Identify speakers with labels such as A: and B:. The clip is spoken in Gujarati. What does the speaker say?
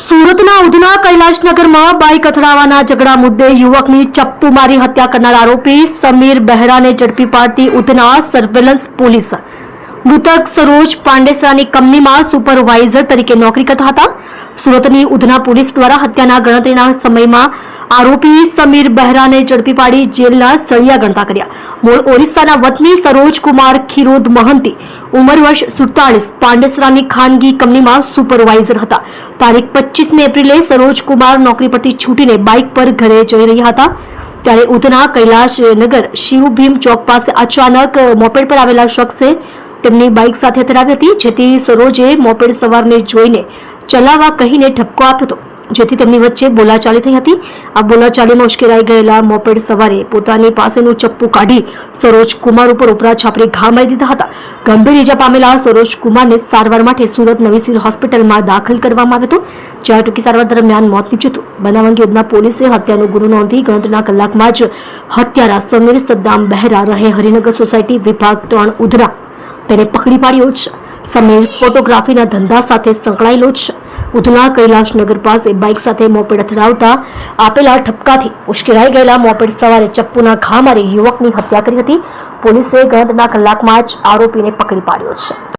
A: સુરતના ઉધના કૈલાશનગરમાં બાઇક અથડાવાના ઝઘડા મુદ્દે યુવકની ચપ્પુ મારી હત્યા કરનાર આરોપી સમીર બહેરાને ઝડપી પાડતી ઉધના સર્વેલન્સ પોલીસ મૃતક સરોજ પાંડેસરાની કંપનીમાં સુપરવાઇઝર તરીકે નોકરી કરતા હતા. સુરતની ઉધના પોલીસ દ્વારા હત્યાના ગણતરીના સમયમાં આરોપી સમીર બહેરાને ઝડપી પાડી જેલના સળિયા ગણતા કર્યા. મૂળ ઓરિસ્સાના વતની સરોજ કુમાર ખીરોદ મહંતી, ઉંમર વર્ષ સુડતાલીસ પાંડેસરાની ખાનગી કંપનીમાં સુપરવાઇઝર હતા. તારીખ પચીસમી એપ્રિલે સરોજ કુમાર નોકરી પરથી છૂટીને બાઇક પર ઘરે જઈ રહ્યા હતા. ત્યારે ઉધના કૈલાશનગર શિવભીમ ચોક પાસે અચાનક મોપેડ પર આવેલા શખ્સે તેમની બાઇક સાથે ધરાવી હતી, જેથી સરોજે મોપેડ સવારને જોઈને ચલાવવા કહીને ઠપકો આપ્યો હતો, જેથી તેમની વચ્ચે બોલાચાલી થઈ હતી. આ બોલાચાલીમાં ઉશ્કેરાઈ ગયેલા મોપેડ સવારે પોતાની પાસેનું ચપ્પુ કાઢી સરોજ કુમાર ઉપર ઉપરા છાપરી ઘા મારી દીધા હતા. ગંભીર ઈજા પામેલા સરોજ કુમારને સારવાર માટે સુરત નવી સિવિલ હોસ્પિટલમાં દાખલ કરવામાં આવ્યો હતો, જ્યાં ટૂંકી સારવાર દરમિયાન મોત નીપજ્યું હતું. બનાવ અંગે પોલીસે હત્યાનો ગુનો નોંધી ગણતરીના કલાકમાં જ હત્યારા સમીર સદ્દામ બહેરા રહે હરિનગર સોસાયટી વિભાગ ત્રણ ઉધના તેને પકડી પાડ્યો છે. સમીર ફોટોગ્રાફીના ધંધા સાથે સંકળાયેલો છે. ઉધના કૈલાશનગર પાસે બાઇક સાથે મોપેડ અથડાવતા આપેલા ઠપકાથી ઉશ્કેરાઈ ગયેલા મોપેડ સવારે ચપ્પુના ઘા મારી યુવકની હત્યા કરી હતી. પોલીસે ગણતરીના કલાકમાં જ આરોપીને પકડી પાડ્યો છે.